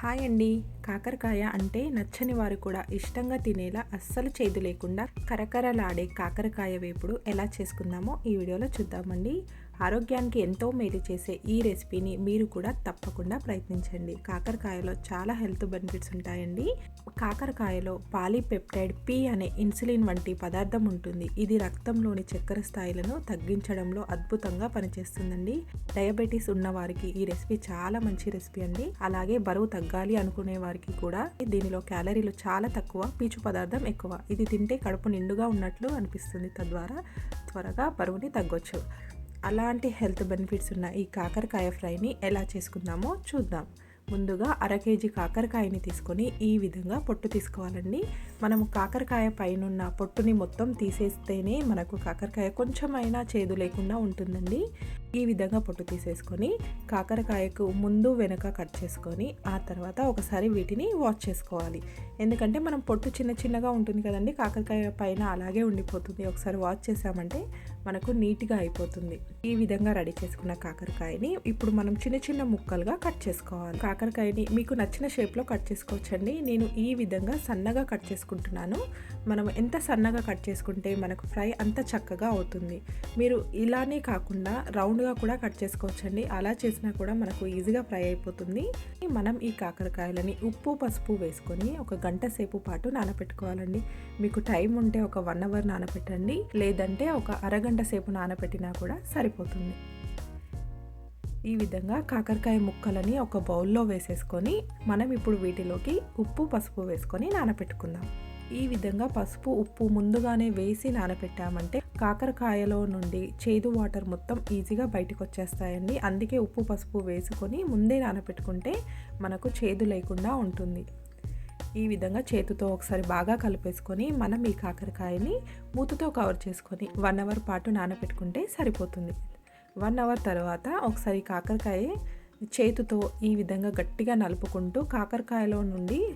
Hi అండి. కాకరకాయ అంటే నచ్చని వారు కూడా ఇష్టంగా తినేలా అస్సలు చేదు లేకుండా కరకరలాడే కాకరకాయ వేపుడు ఎలా చేసుకుందామో ఈ వీడియోలో చూద్దామండి. ఆరోగ్యానికి ఎంతో మేలు చేసే ఈ రెసిపీని మీరు కూడా తప్పకుండా ప్రయత్నించండి. కాకరకాయలో చాలా హెల్త్ బెనిఫిట్స్ ఉంటాయండి. కాకరకాయలో పాలీపెప్టైడ్ పి అనే ఇన్సులిన్ వంటి పదార్థం ఉంటుంది. ఇది రక్తంలోని చక్కెర స్థాయిలను తగ్గించడంలో అద్భుతంగా పనిచేస్తుందండి. డయాబెటీస్ ఉన్న వారికి ఈ రెసిపీ చాలా మంచి రెసిపీ అండి. అలాగే బరువు తగ్గాలి అనుకునే వారికి కూడా దీనిలో క్యాలరీలు చాలా తక్కువ పీచు పదార్థం ఎక్కువ. ఇది తింటే కడుపు నిండుగా ఉన్నట్లు అనిపిస్తుంది తద్వారా త్వరగా బరువుని తగ్గొచ్చు. అలాంటి హెల్త్ బెనిఫిట్స్ ఉన్న ఈ కాకరకాయ ఫ్రైని ఎలా చేసుకుందామో చూద్దాం. ముందుగా అర కేజీ కాకరకాయని తీసుకొని ఈ విధంగా పొట్టు తీసుకోవాలండి. మనము కాకరకాయ పైనున్న పొట్టుని మొత్తం తీసేస్తేనే మనకు కాకరకాయ కొంచెమైనా చేదు లేకుండా ఉంటుందండి. ఈ విధంగా పొట్టు తీసేసుకొని కాకరకాయకు ముందు వెనుక కట్ చేసుకొని ఆ తర్వాత ఒకసారి వీటిని వాష్ చేసుకోవాలి. ఎందుకంటే మనం పొట్టు చిన్న చిన్నగా ఉంటుంది కదండి కాకరకాయ పైన అలాగే ఉండిపోతుంది. ఒకసారి వాష్ చేసామంటే మనకు నీట్గా అయిపోతుంది. ఈ విధంగా రెడీ చేసుకున్న కాకరకాయని ఇప్పుడు మనం చిన్న చిన్న ముక్కలుగా కట్ చేసుకోవాలి. కాకరకాయని మీకు నచ్చిన షేప్లో కట్ చేసుకోవచ్చండి. నేను ఈ విధంగా సన్నగా కట్ చేసుకో చేసుకుంటున్నాను. మనం ఎంత సన్నగా కట్ చేసుకుంటే మనకు ఫ్రై అంత చక్కగా అవుతుంది. మీరు ఇలానే కాకుండా రౌండ్గా కూడా కట్ చేసుకోవచ్చండి. అలా చేసినా కూడా మనకు ఈజీగా ఫ్రై అయిపోతుంది. మనం ఈ కాకరకాయలని ఉప్పు పసుపు వేసుకొని ఒక గంట సేపు పాటు నానబెట్టుకోవాలండి మీకు టైం ఉంటే ఒక వన్ అవర్ నానబెట్టండి లేదంటే ఒక అరగంట సేపు నానబెట్టినా కూడా సరిపోతుంది. ఈ విధంగా కాకరకాయ ముక్కలని ఒక బౌల్లో వేసేసుకొని మనం ఇప్పుడు వీటిలోకి ఉప్పు పసుపు వేసుకొని నానబెట్టుకుందాం ఈ విధంగా పసుపు ఉప్పు ముందుగానే వేసి నానబెట్టామంటే కాకరకాయలో నుండి చేదు వాటర్ మొత్తం ఈజీగా బయటకు వచ్చేస్తాయండి అందుకే ఉప్పు పసుపు వేసుకొని ముందే నానపెట్టుకుంటే మనకు చేదు లేకుండా ఉంటుంది. ఈ విధంగా చేతితో ఒకసారి బాగా కలిపేసుకొని మనం ఈ కాకరకాయని మూతతో కవర్ చేసుకొని వన్ అవర్ పాటు నానబెట్టుకుంటే సరిపోతుంది. వన్ అవర్ తర్వాత ఒకసారి కాకరకాయ చేతితో ఈ విధంగా గట్టిగా నలుపుకుంటూ కాకరకాయలో నుండి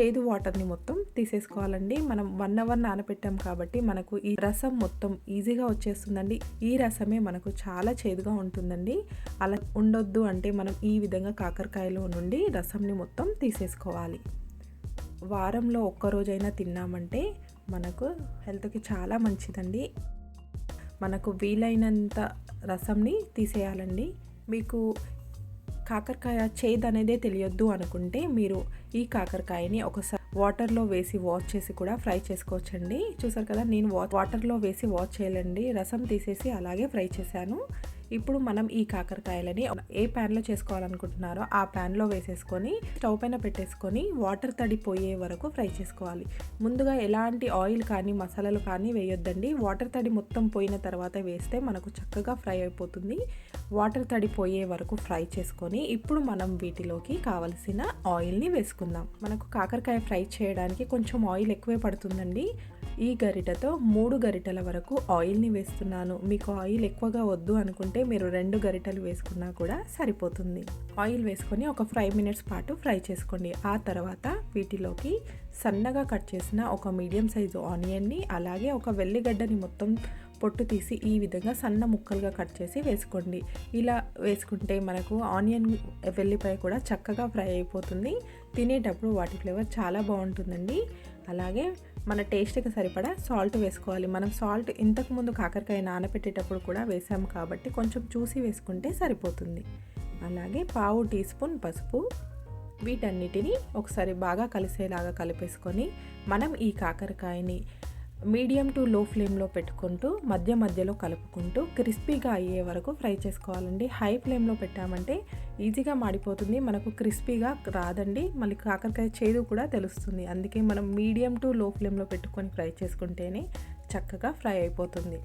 చేదు వాటర్ని మొత్తం తీసేసుకోవాలండి. మనం వన్ అవర్ నానబెట్టాం కాబట్టి మనకు ఈ రసం మొత్తం ఈజీగా వచ్చేస్తుందండి. ఈ రసమే మనకు చాలా చేదుగా ఉంటుందండి. అలా ఉండొద్దు అంటే మనం ఈ విధంగా కాకరకాయలో నుండి రసంని మొత్తం తీసేసుకోవాలి. వారంలో ఒక్కరోజైనా తిన్నామంటే మనకు హెల్త్కి చాలా మంచిదండి. మనకు వీలైనంత రసంని తీసేయాలండి. మీకు కాకరకాయ చేదు అనేదే తెలియొద్దు అనుకుంటే మీరు ఈ కాకరకాయని ఒకసారి వాటర్లో వేసి వాష్ చేసి కూడా ఫ్రై చేసుకోవచ్చండి. చూసారు కదా నేను వాటర్లో వేసి వాష్ చేయాలండి. రసం తీసేసి అలాగే ఫ్రై చేశాను. ఇప్పుడు మనం ఈ కాకరకాయలని ఏ ప్యాన్లో చేసుకోవాలనుకుంటున్నారో ఆ ప్యాన్లో వేసేసుకొని స్టవ్ పైన పెట్టేసుకొని వాటర్ తడి పోయే వరకు ఫ్రై చేసుకోవాలి. ముందుగా ఎలాంటి ఆయిల్ కానీ మసాలాలు కానీ వేయొద్దండి. వాటర్ తడి మొత్తం పోయిన తర్వాత వేస్తే మనకు చక్కగా ఫ్రై అయిపోతుంది. వాటర్ తడి పోయే వరకు ఫ్రై చేసుకొని ఇప్పుడు మనం వీటిలోకి కావలసిన ఆయిల్ని వేసుకుందాం. మనకు కాకరకాయ ఫ్రై చేయడానికి కొంచెం ఆయిల్ ఎక్కువే పడుతుందండి. ఈ గరిటతో మూడు గరిటల వరకు ఆయిల్ని వేస్తున్నాను. మీకు ఆయిల్ ఎక్కువగా వద్దు అనుకుంటే మీరు రెండు గరిటలు వేసుకున్నా కూడా సరిపోతుంది. ఆయిల్ వేసుకొని ఒక ఫైవ్ మినిట్స్ పాటు ఫ్రై చేసుకోండి. ఆ తర్వాత వీటిలోకి సన్నగా కట్ చేసిన ఒక మీడియం సైజు ఆనియన్ని అలాగే ఒక వెల్లిగడ్డని మొత్తం పొట్టు తీసి ఈ విధంగా సన్న ముక్కలుగా కట్ చేసి వేసుకోండి. ఇలా వేసుకుంటే మనకు ఆనియన్ వెల్లిపాయ కూడా చక్కగా ఫ్రై అయిపోతుంది. తినేటప్పుడు వాటి ఫ్లేవర్ చాలా బాగుంటుందండి. అలాగే మన టేస్ట్కి సరిపడా సాల్ట్ వేసుకోవాలి. మనం సాల్ట్ ఇంతకుముందు కాకరకాయ నానబెట్టేటప్పుడు కూడా వేసాము కాబట్టి కొంచెం చూసి వేసుకుంటే సరిపోతుంది. అలాగే పావు టీ స్పూన్ పసుపు వీటన్నిటిని ఒకసారి బాగా కలిసేలాగా కలిపేసుకొని మనం ఈ కాకరకాయని మీడియం టు లో ఫ్లేమ్లో పెట్టుకుంటూ మధ్య మధ్యలో కలుపుకుంటూ క్రిస్పీగా అయ్యే వరకు ఫ్రై చేసుకోవాలండి. హై ఫ్లేమ్లో పెట్టామంటే ఈజీగా మాడిపోతుంది మనకు క్రిస్పీగా రాదండి. మళ్ళీ కాకరకాయ చేదు కూడా తెలుస్తుంది. అందుకే మనం మీడియం టు లో ఫ్లేమ్లో పెట్టుకొని ఫ్రై చేసుకుంటేనే చక్కగా ఫ్రై అయిపోతుంది.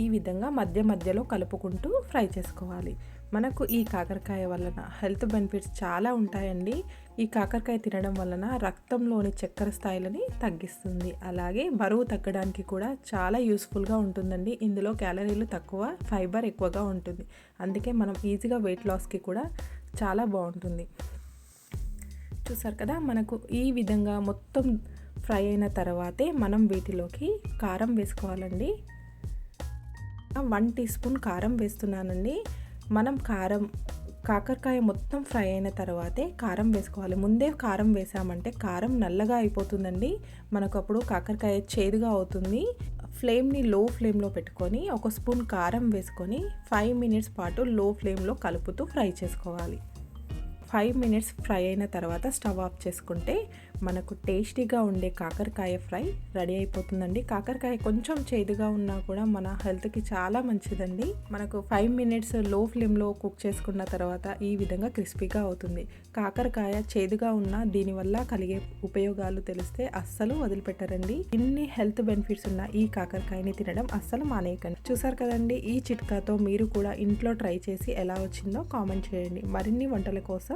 ఈ విధంగా మధ్య మధ్యలో కలుపుకుంటూ ఫ్రై చేసుకోవాలి. మనకు ఈ కాకరకాయ వలన హెల్త్ బెనిఫిట్స్ చాలా ఉంటాయండి. ఈ కాకరకాయ తినడం వలన రక్తంలోని చక్కెర స్థాయిలని తగ్గిస్తుంది. అలాగే బరువు తగ్గడానికి కూడా చాలా యూస్ఫుల్గా ఉంటుందండి. ఇందులో క్యాలరీలు తక్కువ ఫైబర్ ఎక్కువగా ఉంటుంది. అందుకే మనం ఈజీగా వెయిట్ లాస్కి కూడా చాలా బాగుంటుంది. చూసారు కదా మనకు ఈ విధంగా మొత్తం ఫ్రై అయిన తర్వాతే మనం వీటిలోకి కారం వేసుకోవాలండి. వన్ టీ స్పూన్ కారం వేస్తున్నానండి. మనం కారం కాకరకాయ మొత్తం ఫ్రై అయిన తర్వాతే కారం వేసుకోవాలి. ముందే కారం వేసామంటే కారం నల్లగా అయిపోతుందండి. మనకు అప్పుడు కాకరకాయ చేదుగా అవుతుంది. ఫ్లేమ్ని లో ఫ్లేమ్లో పెట్టుకొని ఒక స్పూన్ కారం వేసుకొని ఫైవ్ మినిట్స్ పాటు లో ఫ్లేమ్లో కలుపుతూ ఫ్రై చేసుకోవాలి. ఫైవ్ మినిట్స్ ఫ్రై అయిన తర్వాత స్టవ్ ఆఫ్ చేసుకుంటే మనకు టేస్టీగా ఉండే కాకరకాయ ఫ్రై రెడీ అయిపోతుందండి. కాకరకాయ కొంచెం చేదుగా ఉన్నా కూడా మన హెల్త్కి చాలా మంచిదండి. మనకు ఫైవ్ మినిట్స్లో ఫ్లేమ్లో కుక్ చేసుకున్న తర్వాత ఈ విధంగా క్రిస్పీగా అవుతుంది. కాకరకాయ చేదుగా ఉన్నా దీనివల్ల కలిగే ఉపయోగాలు తెలిస్తే అస్సలు వదిలిపెట్టరండి. ఇన్ని హెల్త్ బెనిఫిట్స్ ఉన్న ఈ కాకరకాయని తినడం అస్సలు మానేయకండి. చూసారు కదండి ఈ చిట్కాతో మీరు కూడా ఇంట్లో ట్రై చేసి ఎలా వచ్చిందో కామెంట్ చేయండి. మరిన్ని వంటల కోసం